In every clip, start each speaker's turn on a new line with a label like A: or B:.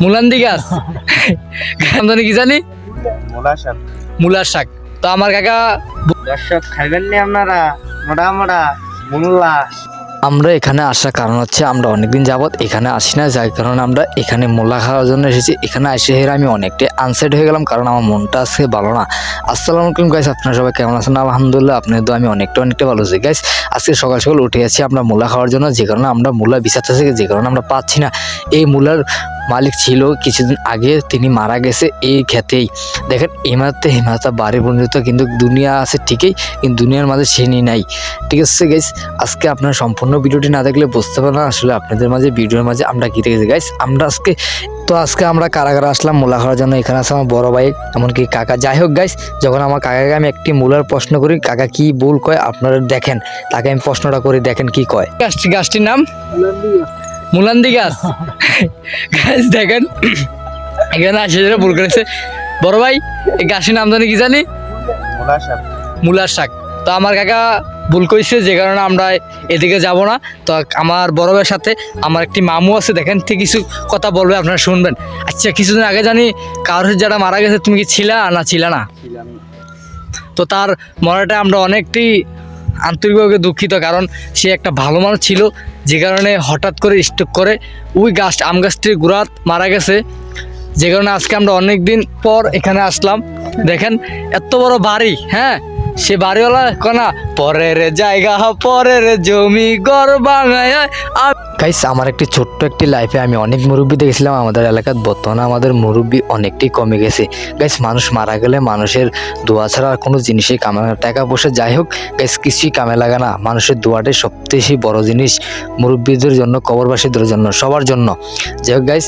A: মুলান্দি গাছ জানি কি জানি?
B: মোলা শাক।
A: মুলার শাক। তো আমার কাকা
B: দর্শক খাইবেন নি আপনারা? মোটা মোটা মুল্লা
A: আমরা এখানে আসার কারণ হচ্ছে আমরা অনেকদিন যাবৎ এখানে আসি না, যার কারণে আমরা এখানে মোল্লা খাওয়ার জন্য এসেছি। এখানে আসে হেরে আমি অনেকটাই আনসেট হয়ে গেলাম, কারণ আমার মনটা আজকে ভালো না। আসসালামু আলাইকুম গাইস আপনারা সবাই কেমন আছেন? আলহামদুলিল্লাহ, আপনাদের আমি অনেকটা অনেকটা ভালো আছি। গাইস আজকে সকাল সকাল উঠে আছি আমরা মূলা খাওয়ার জন্য, যে কারণে আমরা মূলা থেকে যে কারণে আমরা পাচ্ছি না। এই মূলার মালিক ছিল। কিছুদিন আগে তিনি মারা গেছে এই ক্ষেতেই দেখেন এমাতে হেমাতা বাড়ি পর্যন্ত কিন্তু দুনিয়া আছে ঠিকই কিন্তু দুনিয়ার মাঝে সে নিয়ে নাই। ঠিক আছে গাইস আজকে আপনার সম্পূর্ণ ভিডিওটি না দেখলে বুঝতে পারবেন না আসলে আপনাদের মাঝে ভিডিওর মাঝে আমরা কী দেখেছি গাইস আমরা আজকে তো আজকে আমরা কারাগারে আসলাম মূলা খাওয়ার জন্য। এখানে আছে আমার বড় ভাই এমনকি কাকা। যাই হোক গাইস যখন আমার কাকাকে আমি একটি মূলার প্রশ্ন করি কাকা কি ভুল কয় আপনারা দেখেন। তাকে আমি প্রশ্নটা করি দেখেন কি কয়। গাছটি গাছটির নাম? মুলান্দি গাছ। গাছ দেখেন, এখানে আসে যারা ভুল করেছে। বড় ভাই, এই গাছটির নাম জানি কি জানি? মূলার শাক। তো আমার কাকা ভুল করেছে, যে কারণে আমরা এদিকে যাব না। তো আমার বড় ভাইয়ের সাথে আমার একটি মামু আছে, দেখেন, ঠিক কিছু কথা বলবে, আপনারা শুনবেন। আচ্ছা কিছুদিন আগে জানি কারোর যারা মারা গেছে, তুমি কি ছিলা না ছিলা না? তো তার মরাটা আমরা অনেকটি আন্তরিকভাবে দুঃখিত কারণ সে একটা ভালো মানুষ ছিল, যে কারণে হঠাৎ করে স্টক করে ওই গাছ আম গাছটির গোড়াত মারা গেছে। যে কারণে আজকে আমরা অনেক দিন পর এখানে আসলাম। দেখেন, এত বড় বাড়ি হ্যাঁ? সে বাড়িওয়ালা কনা পরের জায়গা পরের জমি গড় বাঙায় গাইস আমার একটি ছোট্ট একটি লাইফে আমি অনেক মুরব্বী দেখেছিলাম আমাদের এলাকার। বর্তমানে আমাদের মুরব্বী অনেকটাই কমে গেছে। গাইস মানুষ মারা গেলে মানুষের দোয়া ছাড়া আর কোনো জিনিসই কামে টাকা পয়সা যাই হোক গাইস কিছুই কামে লাগে না। মানুষের দোয়াটাই সবথেকে বড় জিনিস মুরব্বীদের জন্য, কবরবাসীদের জন্য, সবার জন্য। যাই হোক গাইস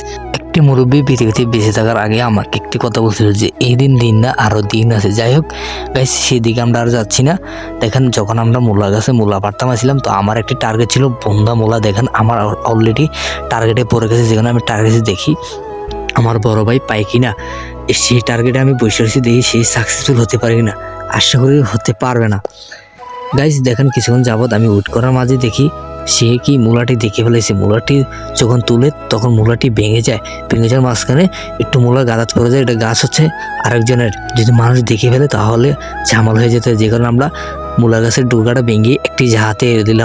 A: একটি মুরব্বী পৃথিবীতে বেঁচে থাকার আগে আমাকে একটি কথা বলছিল যে, এই দিন দিন না আরও দিন আছে। যাই হোক গাইস সেদিকে আমরা আর যাচ্ছি না। দেখেন, যখন আমরা মূলা গাছে মূলা পাড়তাম আসছিলাম, তো আমার একটি টার্গেট ছিল বন্ধা মূলা দেখেন, আমার অলরেডি টার্গেটে পড়ে গেছে, যেখানে আমি টার্গেটে দেখি, আমার বড় ভাই পাই কি না সেই টার্গেটে আমি বসে রয়েছি দেখি সেই সাকসেসফুল হতে পারে কি না আশা করি হতে পারবে না। গাইজ দেখেন, কিছুক্ষণ যাবৎ আমি উইট করার মাঝে দেখি সে কি মূলাটি দেখে ফেলেছে? মূলাটি যখন তুলে তখন মূলাটি ভেঙে যায়। ভেঙে যাওয়ার মাঝখানে একটু মূলা গাদাত পড়ে যায় এটা গাছ হচ্ছে আরেকজনের। যদি মানুষ দেখে ফেলে তাহলে ঝামাল হয়ে যেত যে কারণে আমরা মূলা গাছের ডুগাটা ভেঙে একটি জাহাতে দিলাম।